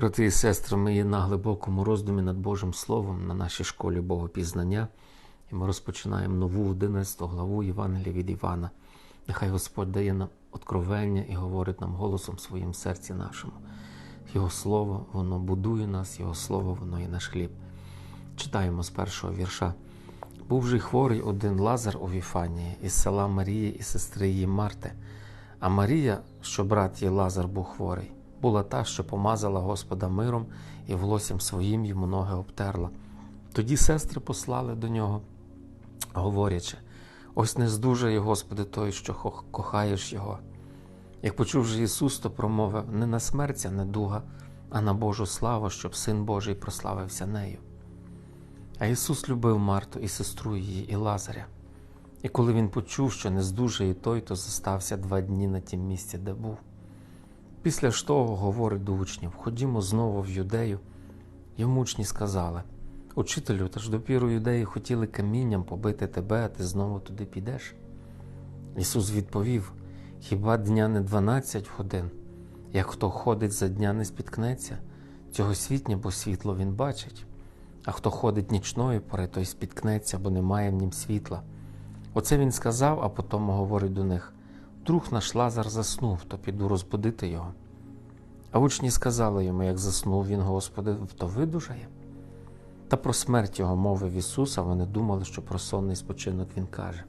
Брати і сестри, ми є на глибокому роздумі над Божим Словом на нашій школі Богопізнання. І ми розпочинаємо нову 11 главу Євангелія від Івана. Нехай Господь дає нам откровення і говорить нам голосом в своїм серці нашому. Його слово, воно будує нас, Його слово, воно є наш хліб. Читаємо з першого вірша. Був же хворий один Лазар у Віфанії із села Марії і сестри її Марти. А Марія, що брат її Лазар був хворий, була та, що помазала Господа миром і волоссям своїм йому ноги обтерла. Тоді сестри послали до нього, говорячи: ось не здужає, Господи, той, що кохаєш його. Як почув же Ісус, то промовив не на смерть, а недуга, а на Божу славу, щоб Син Божий прославився нею. А Ісус любив Марту і сестру її, і Лазаря. І коли він почув, що не здужає той, то зостався два дні на тім місці, де був. Після ж того говорить до учнів: ходімо знову в юдею. Йому учні сказали: Учителю, та ж допіру юдеї хотіли камінням побити тебе, а ти знову туди підеш. Ісус відповів: Хіба дня не дванадцять годин? Як хто ходить за дня, не спіткнеться, цього світня, бо світло він бачить. А хто ходить нічної пори, той спіткнеться, бо немає в нім світла. Оце він сказав, а потім говорить до них: Друг наш Лазар заснув, то піду розбудити його. А учні сказали йому, як заснув він, Господи, то видужає. Та про смерть його мовив Ісус, а вони думали, що про сонний спочинок Він каже.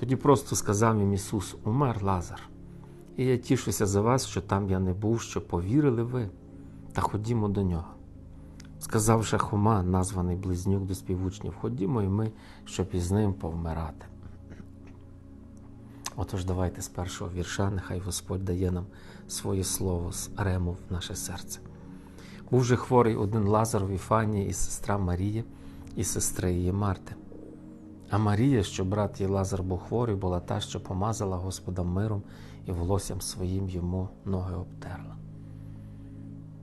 Тоді просто сказав їм Ісус: Умер Лазар. І я тішуся за вас, що там я не був, що повірили ви, та ходімо до нього. Сказав же Хома, названий близнюк до співучнів, ходімо і ми, щоб із ним повмирати. Отож, давайте з першого вірша, нехай Господь дає нам своє слово з рему в наше серце. Був же хворий один Лазар в Іфанії і сестра Марія, і сестри її Марти. А Марія, що брат її Лазар був хворий, була та, що помазала Господа миром і волоссям своїм йому ноги обтерла.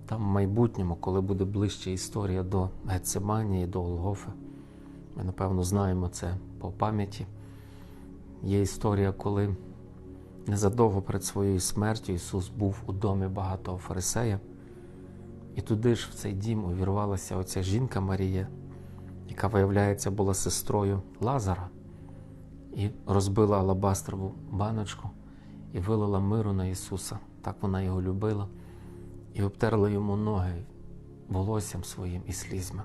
Там в майбутньому, коли буде ближче історія до Гециманії, до Голгофи, ми напевно знаємо це по пам'яті. Є історія, коли незадовго перед своєю смертю Ісус був у домі багатого фарисея, і туди ж в цей дім увірвалася оця жінка Марія, яка, виявляється, була сестрою Лазара, і розбила алабастрову баночку і вилила миру на Ісуса. Так вона його любила і обтерла йому ноги волоссям своїм і слізьми.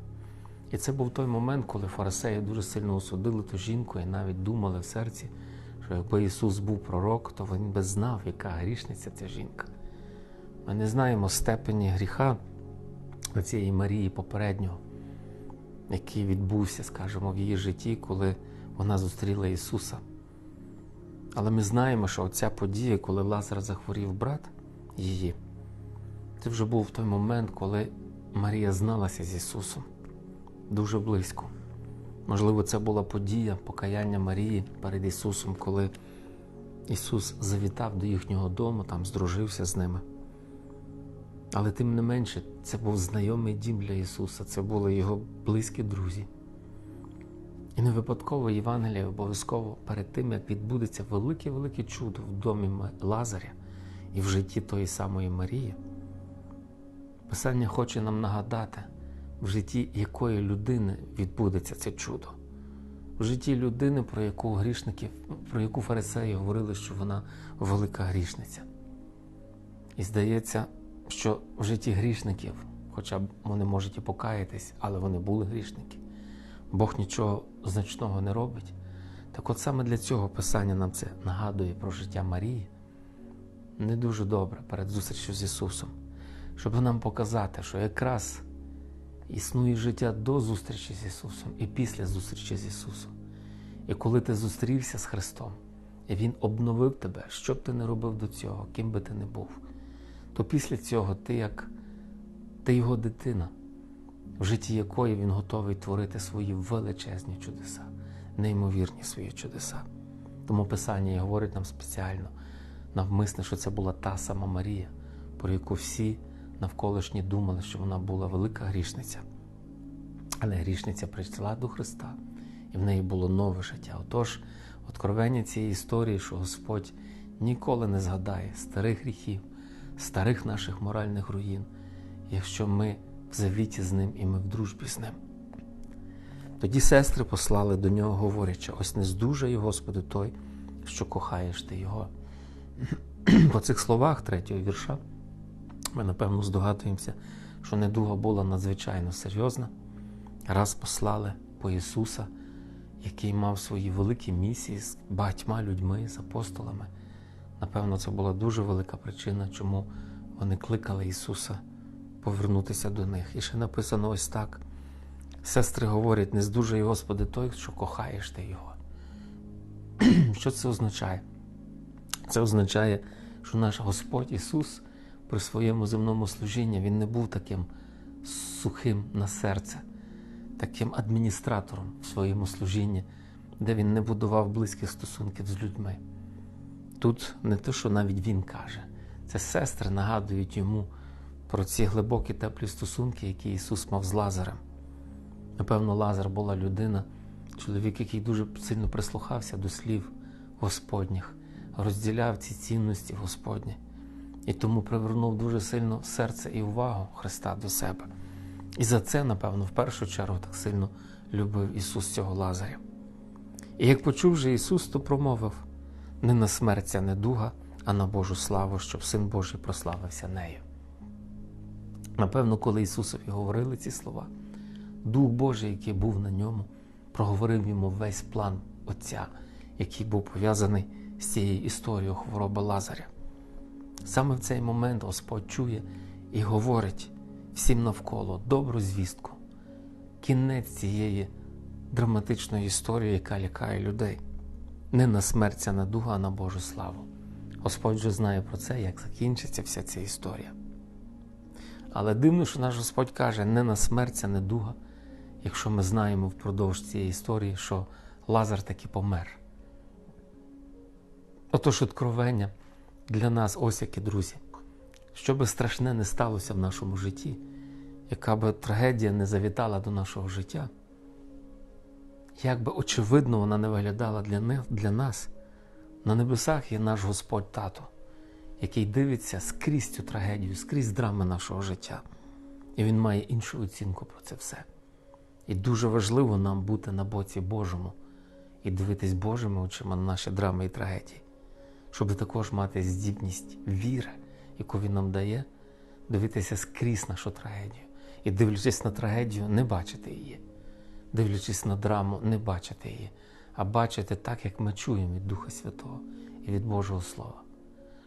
І це був той момент, коли фарисеї дуже сильно осудили ту жінку і навіть думали в серці, що якби Ісус був пророк, то він би знав, яка грішниця ця жінка. Ми не знаємо степені гріха цієї Марії попереднього, який відбувся, скажімо, в її житті, коли вона зустріла Ісуса. Але ми знаємо, що ця подія, коли Лазар захворів брат її, це вже був той момент, коли Марія зналася з Ісусом дуже близько. Можливо, це була подія покаяння Марії перед Ісусом, коли Ісус завітав до їхнього дому, там здружився з ними. Але тим не менше, це був знайомий дім для Ісуса, це були Його близькі друзі. І не випадково Євангелія обов'язково перед тим, як відбудеться велике-велике чудо в домі Лазаря і в житті тої самої Марії. Писання хоче нам нагадати, в житті якої людини відбудеться це чудо. В житті людини, про яку грішники, про яку фарисеї говорили, що вона велика грішниця. І здається, що в житті грішників, хоча б вони можуть і покаятись, але вони були грішники, Бог нічого значного не робить. Так от саме для цього Писання нам це нагадує про життя Марії не дуже добре перед зустрічю з Ісусом, щоб нам показати, що якраз існує життя до зустрічі з Ісусом і після зустрічі з Ісусом. І коли ти зустрівся з Христом, і Він обновив тебе, що б ти не робив до цього, ким би ти не був, то після цього ти як ти його дитина, в житті якої він готовий творити свої величезні чудеса, неймовірні свої чудеса. Тому Писання і говорить нам спеціально, навмисне, що це була та сама Марія, про яку всі навколишні думали, що вона була велика грішниця. Але грішниця прийшла до Христа, і в неї було нове життя. Отож, откровення цієї історії, що Господь ніколи не згадає старих гріхів, старих наших моральних руїн, якщо ми в завіті з ним і ми в дружбі з ним. Тоді сестри послали до нього, говорячи: ось не здужає, Господи, той, що кохаєш ти його. По цих словах третього вірша ми напевно здогадуємося, що недуга була надзвичайно серйозна. Раз послали по Ісуса, який мав свої великі місії з багатьма людьми, з апостолами. Напевно, це була дуже велика причина, чому вони кликали Ісуса повернутися до них. І ще написано ось так. Сестри говорять, не здужай, Господи, той, що кохаєш ти його. Що це означає? Це означає, що наш Господь Ісус при своєму земному служінні Він не був таким сухим на серце, таким адміністратором в своєму служінні, де він не будував близьких стосунків з людьми. Тут не те, що навіть він каже, це сестри нагадують йому про ці глибокі теплі стосунки, які Ісус мав з Лазарем. Напевно, Лазар була людина, чоловік, який дуже сильно прислухався до слів Господніх, розділяв ці цінності Господні і тому привернув дуже сильно серце і увагу Христа до себе. І за це, напевно, в першу чергу так сильно любив Ісус цього Лазаря. І як почув же Ісус, то промовив не на смерть ця недуга, а на Божу славу, щоб Син Божий прославився нею. Напевно, коли Ісусові говорили ці слова, Дух Божий, який був на ньому, проговорив йому весь план Отця, який був пов'язаний з цією історією хвороби Лазаря. Саме в цей момент Господь чує і говорить всім навколо добру звістку, кінець цієї драматичної історії, яка лякає людей. Не на смерть ця надуга, а на Божу славу. Господь вже знає про це, як закінчиться вся ця історія. Але дивно, що наш Господь каже, не на смерть ця недуга, якщо ми знаємо впродовж цієї історії, що Лазар таки помер. Отож, откровення для нас, ось які друзі, що би страшне не сталося в нашому житті, яка би трагедія не завітала до нашого життя, як би очевидно вона не виглядала для, них, для нас, на небесах є наш Господь Тато, який дивиться скрізь цю трагедію, скрізь драми нашого життя. І він має іншу оцінку про це все. І дуже важливо нам бути на боці Божому і дивитись Божими очима на наші драми і трагедії, щоб також мати здібність віри, яку він нам дає, дивитися скрізь нашу трагедію. І дивлячись на трагедію, не бачити її, дивлячись на драму, не бачити її, а бачити так, як ми чуємо від Духа Святого і від Божого Слова,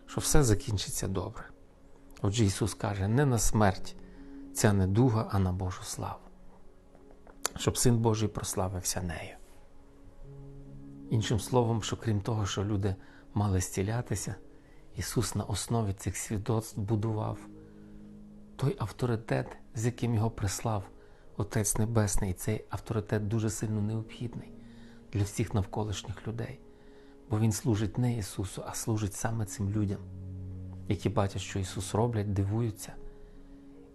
що все закінчиться добре. Отже, Ісус каже, не на смерть ця недуга, а на Божу славу, щоб Син Божий прославився нею. Іншим словом, що крім того, що люди мали зцілятися, Ісус на основі цих свідоцтв будував той авторитет, з яким його прислав Отець Небесний, і цей авторитет дуже сильно необхідний для всіх навколишніх людей, бо Він служить не Ісусу, а служить саме цим людям, які бачать, що Ісус роблять, дивуються,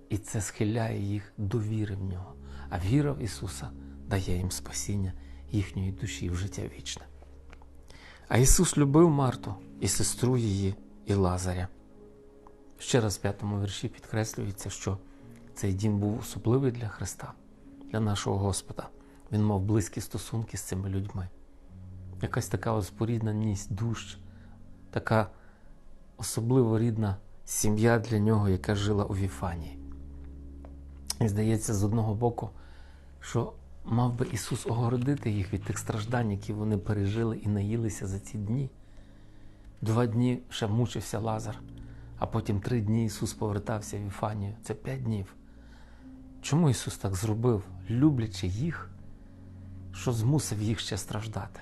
і це схиляє їх до віри в нього. А віра в Ісуса дає їм спасіння їхньої душі в життя вічне. А Ісус любив Марту і сестру її, і Лазаря. Ще раз в п'ятому вірші підкреслюється, що цей дім був особливий для Христа, для нашого Господа. Він мав близькі стосунки з цими людьми. Якась така спорідненість душ, така особливо рідна сім'я для нього, яка жила у Віфанії. І здається, з одного боку, що мав би Ісус огородити їх від тих страждань, які вони пережили і наїлися за ці дні. Два дні ще мучився Лазар, а потім три дні Ісус повертався в Іфанію. Це п'ять днів. Чому Ісус так зробив, люблячи їх, що змусив їх ще страждати?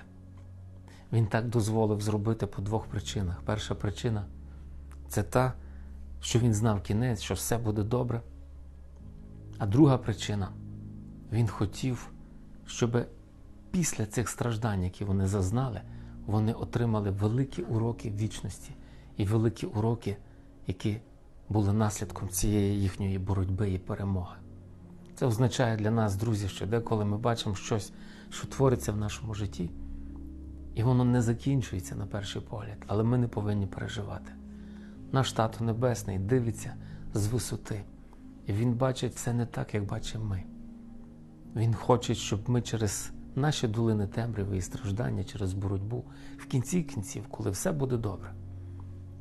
Він так дозволив зробити по двох причинах. Перша причина це та, що він знав кінець, що все буде добре. А друга причина він хотів, щоб після цих страждань, які вони зазнали, вони отримали великі уроки вічності і великі уроки, які були наслідком цієї їхньої боротьби і перемоги. Це означає для нас, друзі, що деколи ми бачимо щось, що твориться в нашому житті, і воно не закінчується на перший погляд, але ми не повинні переживати. Наш тато Небесний дивиться з висоти, І Він бачить все не так, як бачимо ми. Він хоче, щоб ми через наші долини темряви і страждання, через боротьбу, в кінці кінців, коли все буде добре,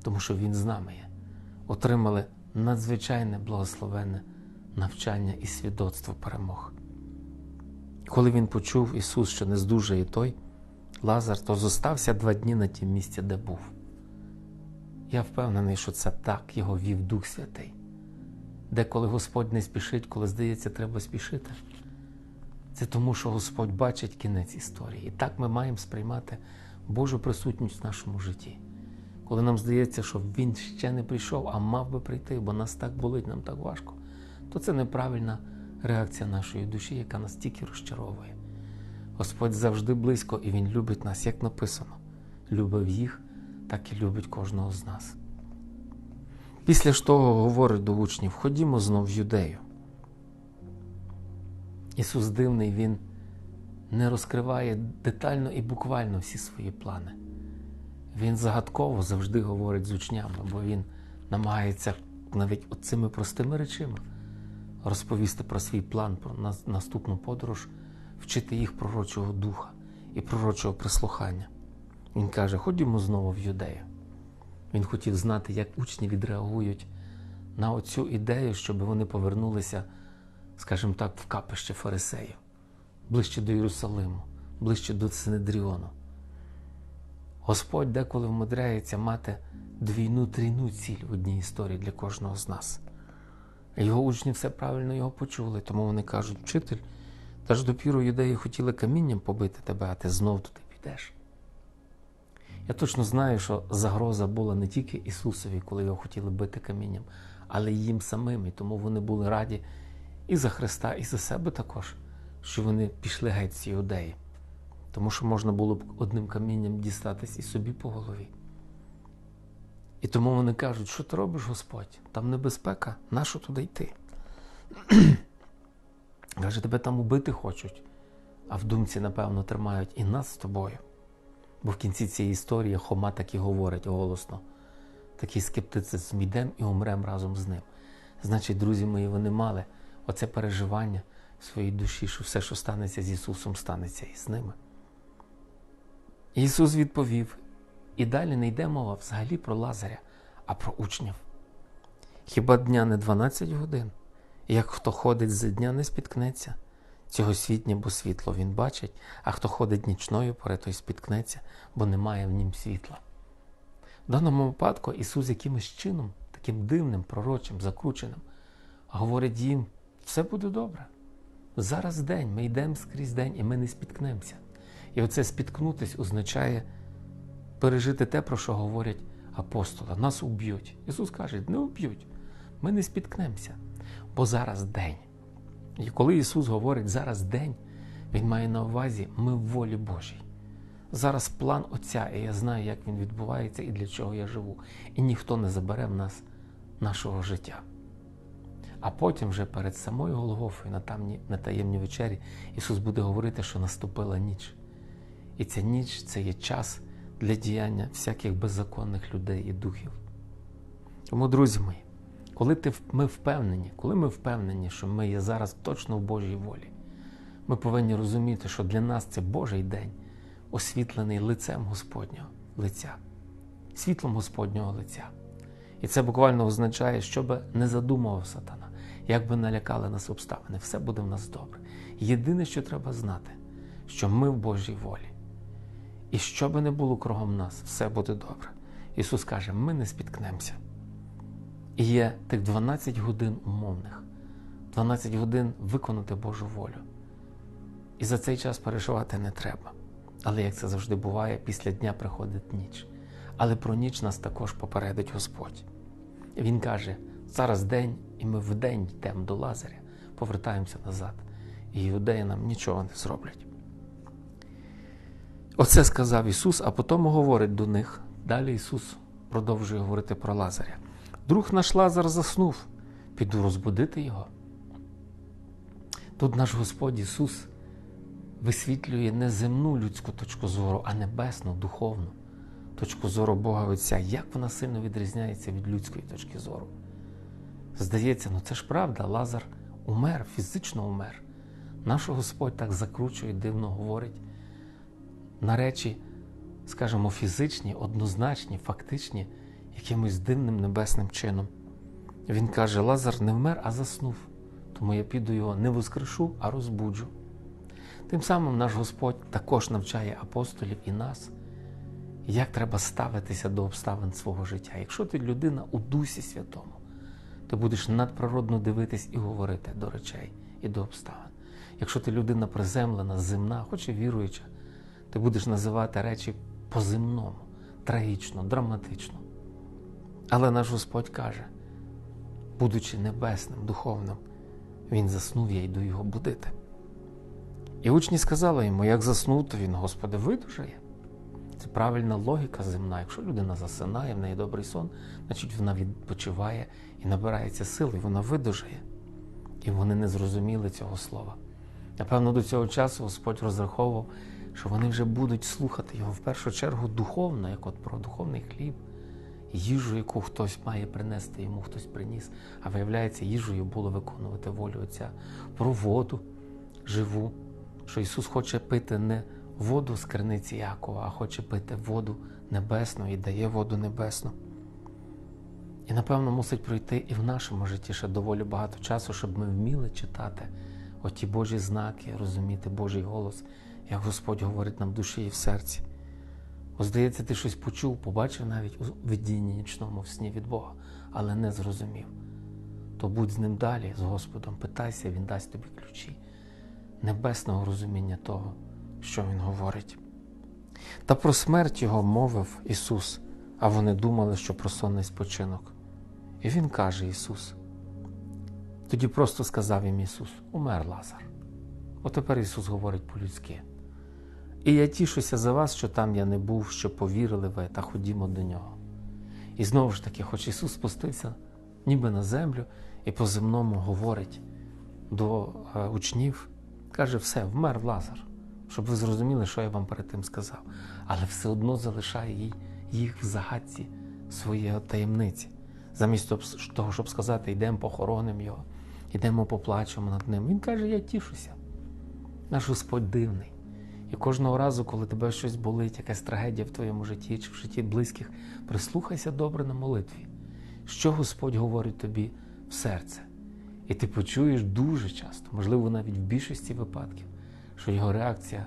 тому що Він з нами є, отримали надзвичайне благословенне навчання і свідоцтво перемог. Коли він почув Ісус, що не здужає той, Лазар, то зостався два дні на тім місці, де був. Я впевнений, що це так його вів Дух Святий. Деколи Господь не спішить, коли здається, треба спішити. Це тому, що Господь бачить кінець історії. І так ми маємо сприймати Божу присутність в нашому житті. Коли нам здається, що Він ще не прийшов, а мав би прийти, бо нас так болить, нам так важко, то це неправильна реакція нашої душі, яка нас тільки розчаровує. Господь завжди близько і Він любить нас, як написано. Любив їх, так і любить кожного з нас. Після ж того говорить до учнів: ходімо знов в юдею. Ісус дивний, Він не розкриває детально і буквально всі свої плани. Він загадково завжди говорить з учнями, бо він намагається навіть оцими простими речами розповісти про свій план, про наступну подорож, вчити їх пророчого духа і пророчого прислухання. Він каже: ходімо знову в юдею. Він хотів знати, як учні відреагують на оцю ідею, щоб вони повернулися, скажімо так, в капище фарисеїв, ближче до Єрусалиму, ближче до Синедріону. Господь деколи вмудряється мати двійну трійну ціль в одній історії для кожного з нас. Його учні все правильно його почули, тому вони кажуть, вчитель, та ж допіру юдеї хотіли камінням побити тебе, а ти знов туди підеш. Я точно знаю, що загроза була не тільки Ісусові, коли його хотіли бити камінням, але й їм самим. І тому вони були раді і за Христа, і за себе також, що вони пішли геть з іудеї. Тому що можна було б одним камінням дістатись і собі по голові. І тому вони кажуть, що ти робиш, Господь? Там небезпека, нащо туди йти? Каже, тебе там убити хочуть, а в думці, напевно, тримають і нас з тобою. Бо в кінці цієї історії Хома так і говорить голосно. Такий скептицизм йдемо і умрем разом з ним. Значить, друзі мої, вони мали оце переживання в своїй душі, що все, що станеться з Ісусом, станеться і з ними. Ісус відповів: і далі не йде мова взагалі про Лазаря, а про учнів. Хіба дня не 12 годин? Як хто ходить за дня, не спіткнеться. Цього світня, бо світло він бачить, а хто ходить нічною пори, той спіткнеться, бо немає в нім світла. В даному випадку Ісус якимось чином, таким дивним, пророчим, закрученим, говорить їм: все буде добре. Зараз день, ми йдемо скрізь день, і ми не спіткнемося. І оце спіткнутись означає пережити те, про що говорять апостоли. Нас уб'ють. Ісус каже, не уб'ють, ми не спіткнемося, бо зараз день. І коли Ісус говорить зараз день, Він має на увазі ми в волі Божій. Зараз план Отця, і я знаю, як він відбувається і для чого я живу. І ніхто не забере в нас нашого життя. А потім, вже перед самою Голгофою на, тамні, на таємній вечері, Ісус буде говорити, що наступила ніч. І ця ніч це є час для діяння всяких беззаконних людей і духів. Тому, друзі мої, коли ти, ми впевнені, коли ми впевнені, що ми є зараз точно в Божій волі, ми повинні розуміти, що для нас це Божий день, освітлений лицем Господнього лиця, світлом Господнього лиця. І це буквально означає, що би не задумував сатана, як би налякали нас обставини, все буде в нас добре. Єдине, що треба знати, що ми в Божій волі. І що би не було кругом нас, все буде добре. Ісус каже, ми не спіткнемося. І є тих 12 годин умовних, 12 годин виконати Божу волю. І за цей час переживати не треба. Але як це завжди буває, після дня приходить ніч. Але про ніч нас також попередить Господь. Він каже: зараз день, і ми вдень йдемо до Лазаря, повертаємося назад, і юдеї нам нічого не зроблять. Оце сказав Ісус, а потім говорить до них. Далі Ісус продовжує говорити про Лазаря. Друг наш Лазар заснув, піду розбудити його. Тут наш Господь Ісус висвітлює не земну людську точку зору, а небесну, духовну точку зору Бога Отця. Як вона сильно відрізняється від людської точки зору? Здається, ну це ж правда, Лазар умер, фізично умер. Наш Господь так закручує, дивно говорить на речі, скажімо, фізичні, однозначні, фактичні, якимось дивним небесним чином. Він каже: Лазар не вмер, а заснув. Тому я піду його не воскрешу, а розбуджу. Тим самим наш Господь також навчає апостолів і нас, як треба ставитися до обставин свого життя. Якщо ти людина у Дусі Святому, ти будеш надприродно дивитись і говорити до речей і до обставин. Якщо ти людина приземлена, земна, хоч і віруюча, ти будеш називати речі по-земному, трагічно, драматично. Але наш Господь каже, будучи небесним, духовним, він заснув, я йду його будити. І учні сказали йому, як заснув, то він, Господи, видужає. Це правильна логіка земна. Якщо людина засинає, в неї добрий сон, значить вона відпочиває і набирається сил, і вона видужає. І вони не зрозуміли цього слова. Напевно, до цього часу Господь розраховував, що вони вже будуть слухати його в першу чергу духовно, як от про духовний хліб, їжу, яку хтось має принести, йому хтось приніс. А виявляється, їжею було виконувати волю Отця. Про воду живу, що Ісус хоче пити не воду з криниці Якова, а хоче пити воду небесну і дає воду небесну. І, напевно, мусить пройти і в нашому житті ще доволі багато часу, щоб ми вміли читати оті Божі знаки, розуміти Божий голос, як Господь говорить нам в душі і в серці. О, здається, ти щось почув, побачив навіть у видінні нічному в сні від Бога, але не зрозумів. То будь з ним далі, з Господом, питайся, Він дасть тобі ключі небесного розуміння того, що Він говорить. Та про смерть його мовив Ісус, а вони думали, що про сонний спочинок. І Він каже Ісус. Тоді просто сказав їм Ісус: Умер Лазар. От тепер Ісус говорить по-людськи. І я тішуся за вас, що там я не був, що повірили ви, та ходімо до нього. І знову ж таки, хоч Ісус спустився ніби на землю і по земному говорить до е, учнів, каже, все, вмер Лазар, щоб ви зрозуміли, що я вам перед тим сказав. Але все одно залишає їх в загадці своєї таємниці. Замість того, щоб сказати, йдемо похоронимо його, йдемо поплачемо над ним. Він каже, я тішуся. Наш Господь дивний. І кожного разу, коли тебе щось болить, якась трагедія в твоєму житті чи в житті близьких, прислухайся добре на молитві, що Господь говорить тобі в серце. І ти почуєш дуже часто, можливо, навіть в більшості випадків, що його реакція,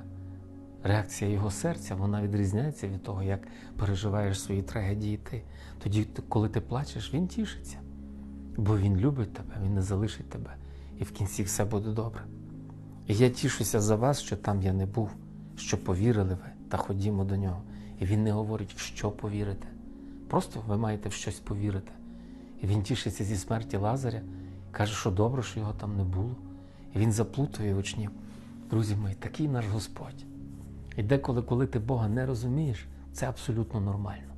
реакція його серця, вона відрізняється від того, як переживаєш свої трагедії ти. Тоді, коли ти плачеш, він тішиться, бо він любить тебе, він не залишить тебе, і в кінці все буде добре. І я тішуся за вас, що там я не був, що повірили ви, та ходімо до нього. І він не говорить, в що повірити. Просто ви маєте в щось повірити. І він тішиться зі смерті Лазаря, каже, що добре, що його там не було. І він заплутує учнів. Друзі мої, такий наш Господь. І деколи, коли ти Бога не розумієш, це абсолютно нормально.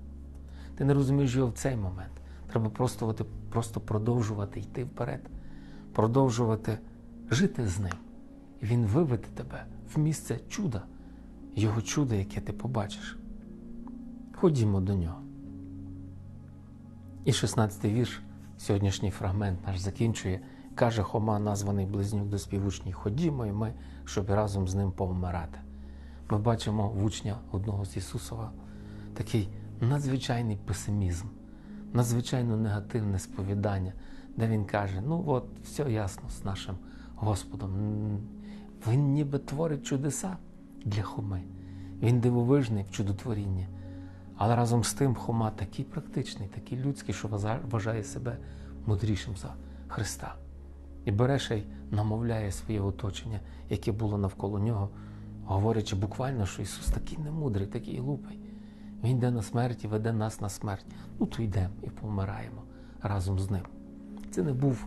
Ти не розумієш його в цей момент. Треба просто, просто продовжувати йти вперед, продовжувати жити з ним. І Він виведе тебе в місце чуда, його чуда, яке ти побачиш. Ходімо до нього. І 16-й вірш, сьогоднішній фрагмент наш закінчує, каже Хома, названий близнюк до співучній, ходімо і ми, щоб разом з ним повмирати. Ми бачимо в учня одного з Ісусова такий надзвичайний песимізм, надзвичайно негативне сповідання, де Він каже: ну от, все ясно з нашим Господом. Він ніби творить чудеса для Хоми. Він дивовижний в чудотворінні. Але разом з тим Хома такий практичний, такий людський, що вважає себе мудрішим за Христа. І бере ще й намовляє своє оточення, яке було навколо нього, говорячи буквально, що Ісус такий немудрий, такий глупий. Він йде на смерть і веде нас на смерть. Ну то йдемо і помираємо разом з ним. Це не був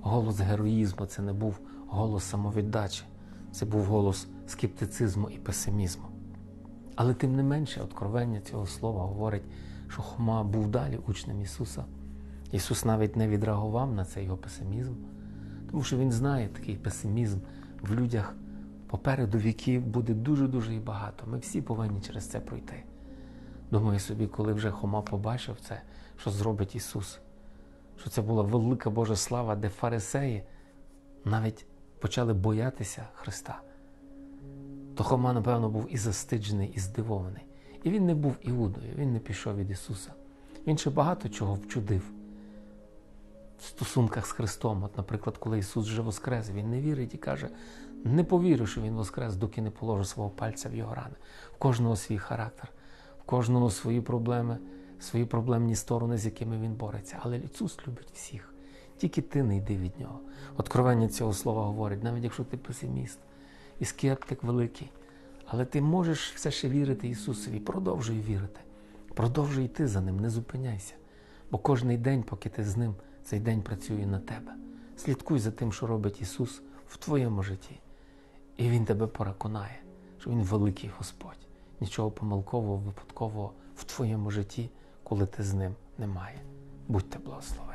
голос героїзму, це не був голос самовіддачі, це був голос скептицизму і песимізму. Але тим не менше, откровення цього слова говорить, що Хома був далі учнем Ісуса. Ісус навіть не відреагував на цей його песимізм, тому що Він знає такий песимізм в людях попереду віків буде дуже-дуже і багато. Ми всі повинні через це пройти. Думаю собі, коли вже Хома побачив це, що зробить Ісус, що це була велика Божа слава, де фарисеї навіть почали боятися Христа. То Хома, напевно, був і застиджений, і здивований. І він не був Іудою, він не пішов від Ісуса. Він ще багато чого вчудив в стосунках з Христом. От, наприклад, коли Ісус вже воскрес, Він не вірить і каже: не повірю, що Він воскрес, доки не положу свого пальця в його рани. В кожного свій характер, в кожного свої проблеми, свої проблемні сторони, з якими він бореться. Але Ісус любить всіх. Тільки ти не йди від нього. Откровення цього слова говорить, навіть якщо ти песиміст і скептик великий, але ти можеш все ще вірити Ісусові, продовжуй вірити, продовжуй йти за Ним, не зупиняйся. Бо кожний день, поки ти з ним, цей день працює на тебе. Слідкуй за тим, що робить Ісус в твоєму житті. І Він тебе переконає, що Він великий Господь. Нічого помилкового, випадкового в твоєму житті, коли ти з ним немає. Будьте благословені.